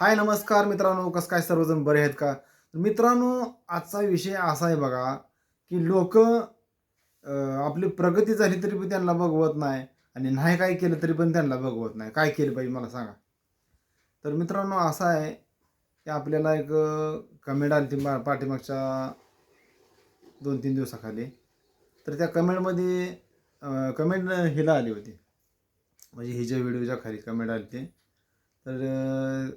हाय नमस्कार मित्रांनो. कसं काय सर्वजण बरे आहेत का? मित्रांनो आजचा विषय असा आहे बघा की लोक आपली प्रगती झाली तरी पण त्यांना बघवत नाही आणि नाही काय केलं तरी पण त्यांना बघवत नाही. काय केलं पाहिजे मला सांगा. तर मित्रांनो असं आहे की आपल्याला एक कमेंट आली ती मा- पाठीमागच्या दोन तीन दिवसाखाली. तर त्या कमेंटमध्ये कमेंट हिला आली होती. म्हणजे हिच्या व्हिडिओच्या खाली कमेंट आली ती तर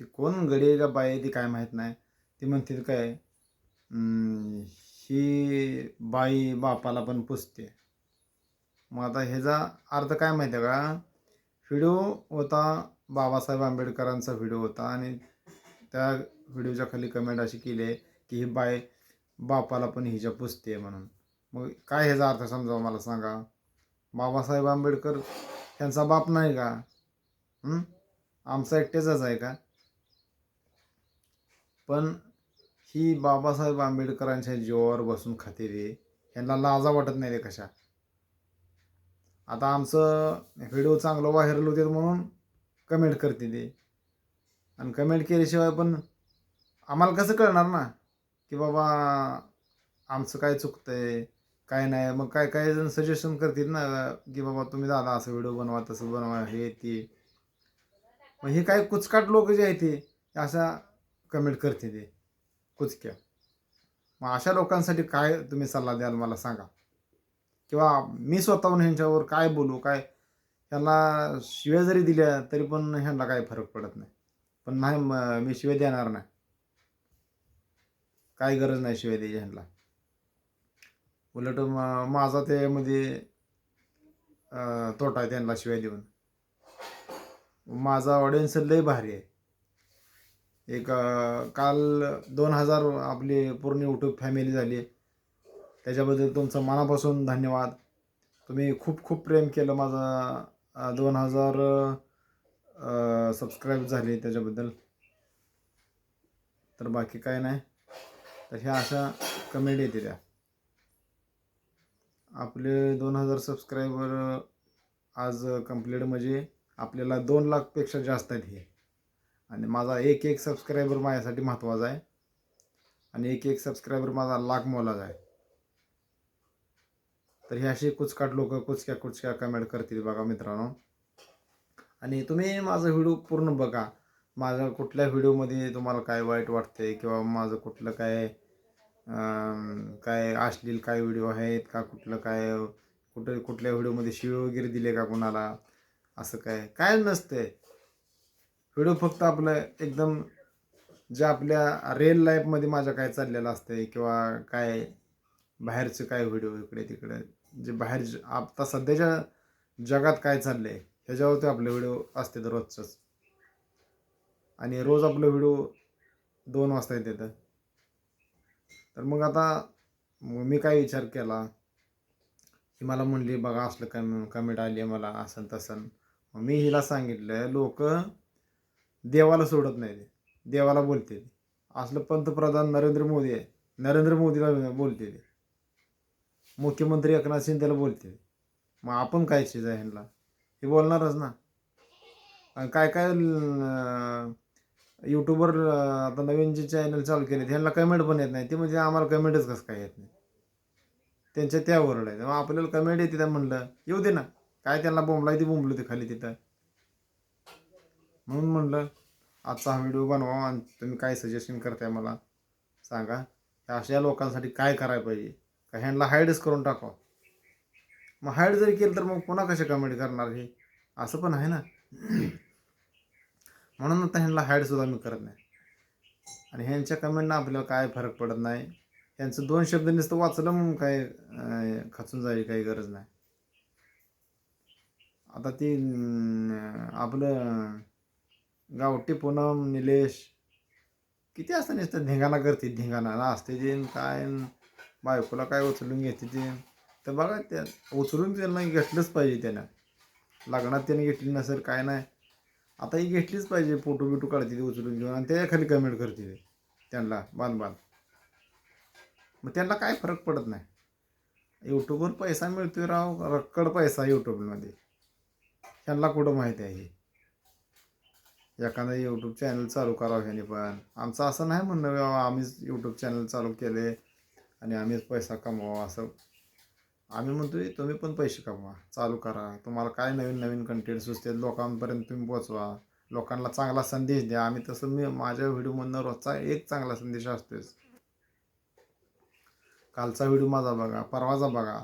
ती कोण गडी का बाई आहे ती काय माहीत नाही. ती म्हणतील काय ही बाई बापाला पण पुसते. मग आता ह्याचा अर्थ काय माहिती आहे का? व्हिडिओ होता बाबासाहेब आंबेडकरांचा व्हिडिओ होता आणि त्या व्हिडिओच्या खाली कमेंट अशी केली आहे की ही बाई बापाला पण हिच्या पुसते म्हणून. मग काय ह्याचा अर्थ समजावा मला सांगा? बाबासाहेब आंबेडकर त्यांचा बाप नाही का? आमचा एकटेचाच आहे का? पण ही बाबासाहेब आंबेडकरांच्या जीवावर बसून खाते रे. ह्यांना लाजा वाटत नाही रे कशा. आता आमचं व्हिडिओ चांगलं व्हायरल होते म्हणून कमेंट करते ते. आणि कमेंट केल्याशिवाय पण आम्हाला कसं कळणार ना? की बाबा आमचं काय चुकतं आहे काय नाही. मग काय काय जण सजेशन करतील ना की बाबा तुम्ही दादा असं व्हिडिओ बनवा तसं बनवा हे ते. मग हे काय कुचकाट लोक जे आहेत ते अशा कमेंट करते ते. कुचक्या. मग अशा लोकांसाठी काय तुम्ही सल्ला द्याल मला सांगा? किंवा मी स्वतःहून ह्यांच्यावर काय बोलू काय? ह्यांना शिव्या जरी दिल्या तरी पण ह्यांना काही फरक पडत नाही. पण नाही मी शिव्या देणार नाही. काय गरज नाही शिव्या द्यायची ह्यांना. उलट माझा त्यामध्ये म्हणजे, तोटा आहे त्यांना शिवाय देऊन. माझा ऑडियन्स लय भारी आहे. एक काल दोन हजार आपली पूर्ण यूट्यूब फॅमिली झाली. त्याच्याबद्दल तुमचं मनापासून धन्यवाद. तुम्ही खूप खूप प्रेम केलं माझं दोन हजार सबस्क्राईब झाले त्याच्याबद्दल. तर बाकी काय नाही. तर ह्या अशा कमेंट येते त्या आपले दोन हजार सबस्क्रायबर आज कंप्लीट म्हणजे आपल्याला दोन लाखपेक्षा जास्त आहेत हे. आणि माझा एक एक सबस्क्रायबर माझ्यासाठी महत्त्वाचा आहे. आणि एक एक सबस्क्रायबर माझा लाख मोलाचा आहे. तर हे असे कुचकाट लोक कुचक्या कुचक्या कमेंट करतील बघा मित्रांनो. आणि तुम्ही माझा व्हिडिओ पूर्ण बघा. माझ्या कुठल्या व्हिडिओमध्ये तुम्हाला काय वाईट वाटते किंवा माझं कुठलं काय काय अश्लील काय व्हिडिओ आहेत का कुठलं काय कुठं कुठल्या व्हिडिओमध्ये शिव वगैरे दिले का कोणाला? असं काय? काय नसतंय. व्हिडिओ फक्त आपलं एकदम जे आपल्या रिअल लाईफमध्ये माझ्या काय चाललेलं असतंय किंवा काय बाहेरचं काय व्हिडिओ इकडे तिकडे जे बाहेर आता सध्याच्या जगात काय चाललं आहे ह्याच्यावरती आपले व्हिडिओ असते रोजचंच. आणि रोज आपलं व्हिडिओ दोन वाजता येते तर मग आता मग मी काय विचार केला की मला म्हणली बघा असलं कम कमेंट आली आहे मला असं तसं. मग मी हिला सांगितलं लोक देवाला सोडत नाही ते. देवाला बोलते ते. असलं पंतप्रधान नरेंद्र मोदी आहे. नरेंद्र मोदीला बोलते ते. मुख्यमंत्री एकनाथ शिंदेला बोलते मग आपण काय शिजा आहे ह्यांना? हे बोलणारच ना. आणि काय काय अं, आता नवीन जे चॅनल चालू केले ह्यांना कमेंट पण येत नाही. ते म्हणजे आम्हाला कमेंटच कसं काय येत नाही. त्यांच्या त्या ओरड आहे मग आपल्याला कमेंट येते त्या म्हणलं येऊ दे ना. काय त्यांना बोंबलाय ती बोंबलो ते खाली तिथं. म्हणून म्हणलं आजचा हा व्हिडिओ बनवा आणि तुम्ही काय सजेशन करताय मला सांगा. अशा लोकांसाठी काय करायला पाहिजे? का ह्यांना हाईडच करून टाकावं? मग हाईड जरी केलं तर मग पुन्हा कसे कमेंट करणार हे? असं पण आहे ना? म्हणून आता ह्यांना हाईडसुद्धा मी करत नाही. आणि ह्यांच्या कमेंटनं आपल्याला काय फरक पडत नाही? यांचं दोन शब्द नुसतं वाचलं मग काय खचून जायची काही गरज नाही. आता ती आपलं गावठी पूनम निलेश. किती असतं नुसतं धिंगाणा करते धिंगाणा. असते ते काय बायकोला काय उचलून घेते ते. तर बघा त्या उचलून त्यांना घेतलंच पाहिजे त्यानं. लग्नात त्याने घेतली नसेल काय नाही. आता ही घेतलीच पाहिजे फोटो बिटो काढते ती उचलून घेऊन आणि त्याच्याखाली कमेंट करते ते त्यांना बांध बांध मग त्यांना काय फरक पडत नाही. यूट्यूबवर पैसा मिळतोय राव रक्कड पैसा यूट्यूबमध्ये. त्यांना कुठं माहिती आहे हे? एखादा यूट्यूब चॅनल चालू करावं ह्याने पण. आमचं असं नाही म्हणणं बाबा आम्हीच यूट्यूब चॅनल चालू केले आणि आम्हीच पैसा कमवा असं. आम्ही म्हणतो तुम्ही पण पैसे कमवा चालू करा. तुम्हाला काय नवीन नवीन कंटेंट सुचते लोकांपर्यंत तुम्ही पोचवा लोकांना चांगला संदेश द्या. आम्ही तसं मी माझ्या व्हिडिओमधनं रोजचा एक चांगला संदेश असतोच कालचा व्हिडिओ माझा बघा परवाचा बघा.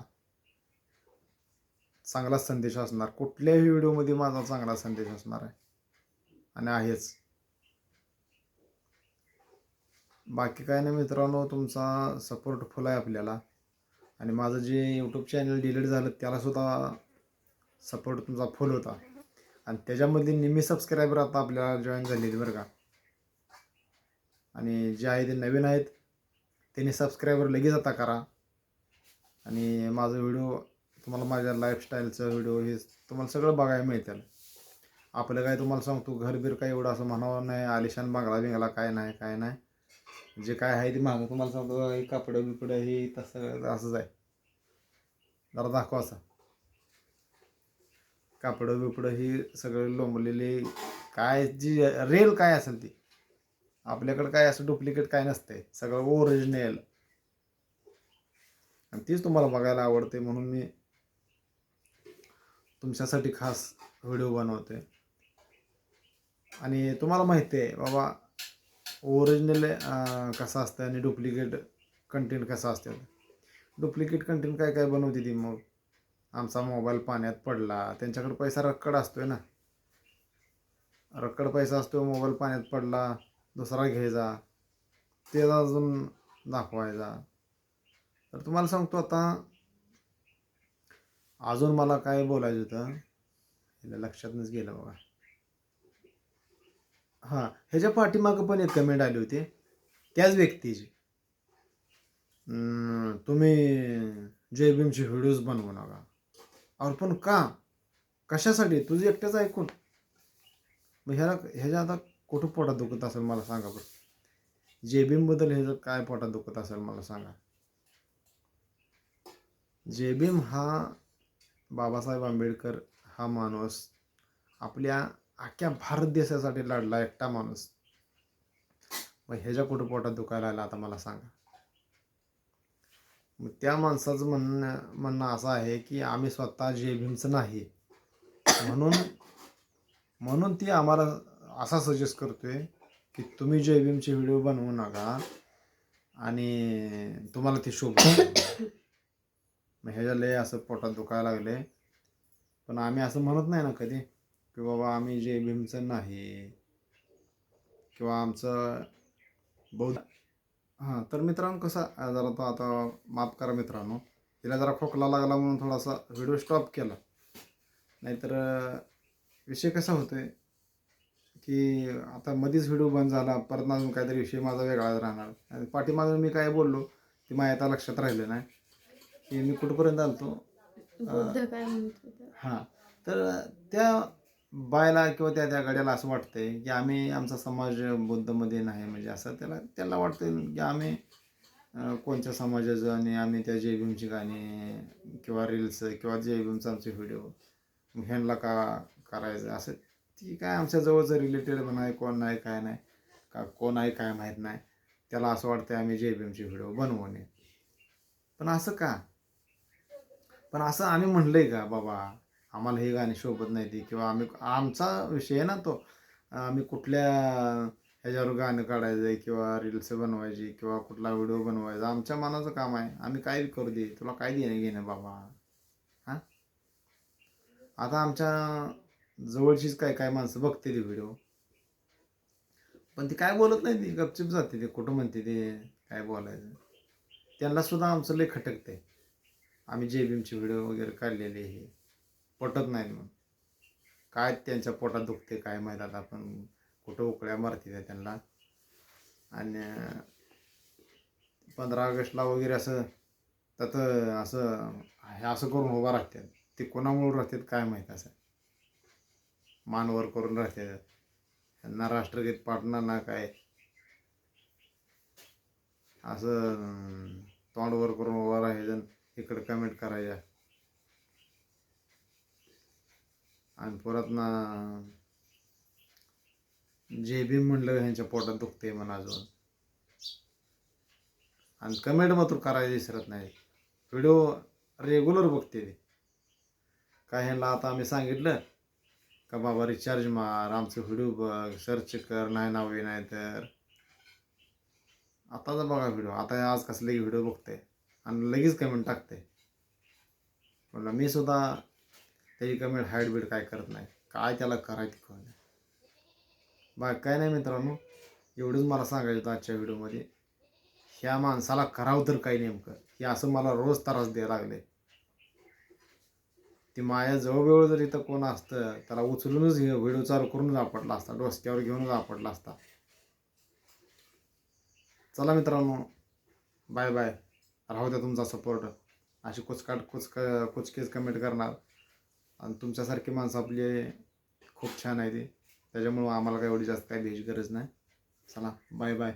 चांगला संदेश असणार. कुठल्याही व्हिडिओमध्ये माझा चांगला संदेश असणार आहे. आणि आहेच. बाकी काय नाही मित्रांनो तुमचा सपोर्ट फुल आहे आपल्याला. आणि माझं जे यूट्यूब चॅनल डिलीट झालं त्यालासुद्धा सपोर्ट तुमचा फुल होता. आणि त्याच्यामध्ये निम्मी सबस्क्रायबर आता आपल्याला जॉईन झालेली बरं का. आणि जे आहे ते नवीन आहेत त्यांनी सबस्क्रायबर लगेच आता करा. आणि माझं व्हिडिओ तुम्हाला माझ्या लाईफस्टाईलचं व्हिडिओ हे तुम्हाला सगळं बघायला मिळतील. आपलं काय तुम्हाला सांगतो घरबीर काय एवढं असं म्हणावं नाही आलिशान बांगला बिंगला काय नाही काय नाही. जे काय आहे ते मागं तुम्हाला सांगतो हे कापडं बिपडं हे तसं असंच आहे. जरा दाखवा असं. कापडं बिपडं ही सगळे लोंबलेले काय जी रेल काय असेल ती आपल्याकडं काय असं डुप्लिकेट काय नसते सगळं ओरिजिनल आणि तीच तुम्हाला बघायला आवडते म्हणून मी तुमच्यासाठी खास व्हिडिओ बनवते आणि तुम्हाला माहिती आहे बाबा ओरिजिनल कसं असतं आणि डुप्लिकेट कंटेंट कसं असतं डुप्लिकेट कंटेंट काय काय बनवते ती मग? आमचा मोबाईल पाण्यात पडला त्यांच्याकडे पैसा रक्कड असतोय ना. रक्कड पैसा असतो मोबाईल पाण्यात पडला दुसरा घ्यायचा त्याचा अजून दाखवायचा. तर तुम्हाला सांगतो आता अजून मला काय बोलायचं होतं लक्षातच गेलं बघा. हां ह्याच्या पाठीमागं पण एक कमेंट आली होती. त्याच व्यक्तीची. तुम्ही जय भीमचे व्हिडिओज बनवू नका. और पण का? कशासाठी? तुझं एकट्याच ऐकून. मग ह्याला ह्याच्या आता कुठं पोटात दुखत असेल मला सांगा बरं. जेबीमबद्दल ह्याचं काय पोटात दुखत असेल मला सांगा. जेबीम हा बाबासाहेब आंबेडकर हा माणूस आपल्या अख्ख्या भारत देशासाठी लढला एकटा माणूस. मग ह्याच्या कुठं पोटात दुखायला आला आता मला सांगा. मग त्या माणसाचं म्हणणं म्हणणं असं आहे की आम्ही स्वतः जे भीमचं नाही. म्हणून म्हणून ती आम्हाला असा सजेस्ट करतोय की तुम्ही जय भीमचे व्हिडिओ बनवू नका आणि तुम्हाला ते शोभ मग ह्याच्या लय असं पोटात दुखायला लागले. पण आम्ही असं म्हणत नाही ना कधी. की बाबा आम्ही जय भीमचं नाही किंवा आमचं बौद्ध हां तर मित्रांनो कसं जरा तो आता माफ करा मित्रांनो तिला जरा खोकला लागला म्हणून थोडासा व्हिडिओ स्टॉप केला. नाहीतर विषय कसा होतोय की आता मध्येच व्हिडिओ बंद झाला परत अजून काहीतरी विषय माझा वेगळाच राहणार. आणि पाठीमागं मी काय बोललो ते माझ्या आता लक्षात राहिलं नाही की मी कुठपर्यंत आलतो? होता हां तर त्या बायला किंवा त्या त्या गड्याला असं वाटतंय की आम्ही आमचा समाज बुद्धमध्ये नाही म्हणजे असं त्याला त्याला वाटतं की आम्ही कोणत्या समाजाचं आणि आम्ही त्या जयभीमची गाणी किंवा रील्स किंवा जयभीमचा आमचे व्हिडिओ ह्यांना का करायचं? असं ती काय आमच्या जवळचं रिलेटेड नाही कोण नाही काय नाही का कोण आहे काय माहीत नाही. त्याला असं वाटतं आम्ही जयभीमचे व्हिडिओ बनवू नये. पण असं का? पण असं आम्ही म्हणलंय का बाबा? आम्हाला हे गाणी शोभत नाही ती. किंवा आम्ही आमचा विषय आहे ना तो. आम्ही कुठल्या ह्याच्यावर गाणं काढायचं आहे किंवा रील्स बनवायची किंवा कुठला व्हिडिओ बनवायचा आमच्या मनाचं काम आहे. आम्ही काय करू दे? तुला काय देणं घेणं बाबा? हां? आता आमच्या जवळचीच काय काय माणसं बघते ती व्हिडिओ पण ती काय बोलत नाही ती? गपचिप जाते ते. कुठं म्हणते ते? काय बोलायचं? त्यांना सुद्धा आमचं लय खटकते आम्ही जे बीमचे व्हिडिओ वगैरे काढलेले हे पटत नाहीत मग काय त्यांच्या पोटात दुखते काय माहीत आता आपण कुठं उकळ्या मारते त्यांना. आणि पंधरा ऑगस्टला वगैरे असं त्यात असं हे असं करून उभा राहतात ते कोणामुळे राहतात काय माहीत असं. मानवर करून राहतात त्यांना राष्ट्रगीत पाठणार ना काय? असं तोंडवर करून उभा राहायचं इकडं कमेंट करायच्या आणि परत ना जे बी म्हणलं ह्यांच्या पोटात दुखते म्हणा अजून. आणि कमेंट मात्र करायला विसरत नाही. व्हिडिओ रेग्युलर बघते ते काय ह्यांना आता आम्ही सांगितलं का बाबा रिचार्ज मार आमचं व्हिडिओ बघ सर्च कर नाही नावे नाही तर. आताचा बघा व्हिडिओ आता आज कसले व्हिडिओ बघते आणि लगेच कमेंट टाकते म्हणलं मी सुद्धा त्याची कमेंट हाईट बीड काय करत नाही. काय त्याला करायचं कळ नाही. बा काय नाही मित्रांनो एवढंच मला सांगायचं होतं आजच्या व्हिडिओमध्ये. ह्या माणसाला करावं तर काही नेमकं. हे असं मला रोज त्रास द्यायला लागले. ती माझ्या जवळजवळ जर इथं कोण असतं त्याला उचलूनच व्हिडिओ चालू करूनच आपटला असता डोसक्यावर घेऊनच आपटला असता. चला मित्रांनो बाय बाय. राहू द्या तुमचा सपोर्ट अशी कुचकाट कुचक कुचकेच कमेंट करणार. आणि तुमच्यासारखी माणसं आपली खूप छान आहे ती. त्याच्यामुळं आम्हाला काय एवढी जास्त काही द्यायची गरज नाही. चला बाय बाय